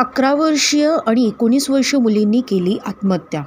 अकरा वर्षीय आणि एकोणीस वर्षीय मुलींनी केली आत्महत्या.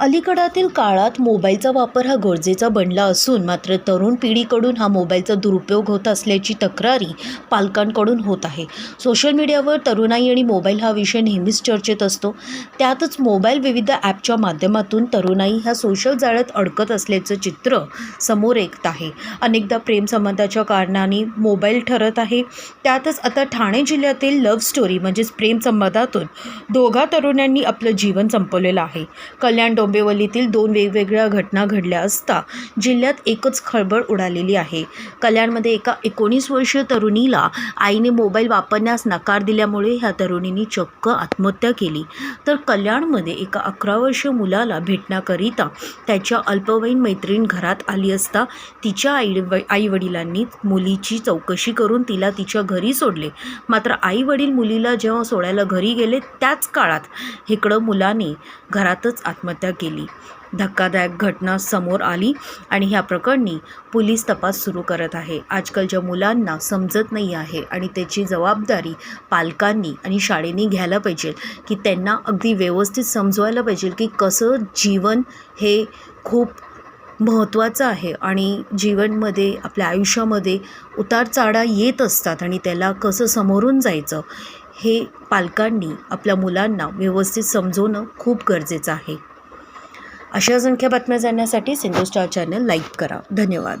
अलीकडातील काळात मोबाईलचा वापर हा गरजेचा बनला असून मात्र तरुण पिढीकडून हा मोबाईलचा दुरुपयोग होत असल्याची तक्रारी पालकांकडून होत आहे. सोशल मीडियावर तरुणाई आणि मोबाईल हा विषय नेहमीच चर्चेत असतो. त्यातच मोबाईल विविध ॲपच्या माध्यमातून तरुणाई ह्या सोशल जाळ्यात अडकत असल्याचं चित्र समोर येत आहे. अनेकदा प्रेमसंबंधाच्या कारणाने मोबाईल ठरत आहे. त्यातच आता ठाणे जिल्ह्यातील लव्ह स्टोरी म्हणजेच प्रेमसंबंधातून दोघा तरुणांनी आपलं जीवन संपवलेलं आहे. कल्याण डोंबिवलीतील दोन वेगवेगळ्या घटना घडल्या असता जिल्ह्यात एकच खळबळ उडालेली आहे. कल्याणमध्ये एका एकोणीस वर्षीय तरुणीला आईने मोबाईल वापरण्यास नकार दिल्यामुळे ह्या तरुणीने चक्क आत्महत्या केली. तर कल्याणमध्ये एका अकरा वर्षीय मुलाला भेटण्याकरिता त्याच्या अल्पवयीन मैत्रीण घरात आली असता तिच्या आई आईवडिलांनी मुलीची चौकशी करून तिला तिच्या घरी सोडले. मात्र आईवडील मुलीला जेव्हा सोडायला घरी गेले त्याच काळात इकडं मुलाने घरातच आत्महत्या केली. धक्कादायक घटना समोर आली आणि ह्या प्रकरणी पोलीस तपास सुरू करत आहे. आजकालच्या मुलांना समजत नाही आहे आणि त्याची जबाबदारी पालकांनी आणि शाळेनी घ्यायला पाहिजे की त्यांना अगदी व्यवस्थित समजवायला पाहिजे की कसं जीवन हे खूप महत्त्वाचं आहे आणि जीवनमध्ये आपल्या आयुष्यामध्ये उतार चाढा येत असतात आणि त्याला कसं समोरून जायचं हे पालकांनी आपल्या मुलांना व्यवस्थित समजवणं खूप गरजेचं आहे. अशा असंख्य बातम्या जाण्यासाठी सिंधू स्टार चॅनल लाईक करा. धन्यवाद.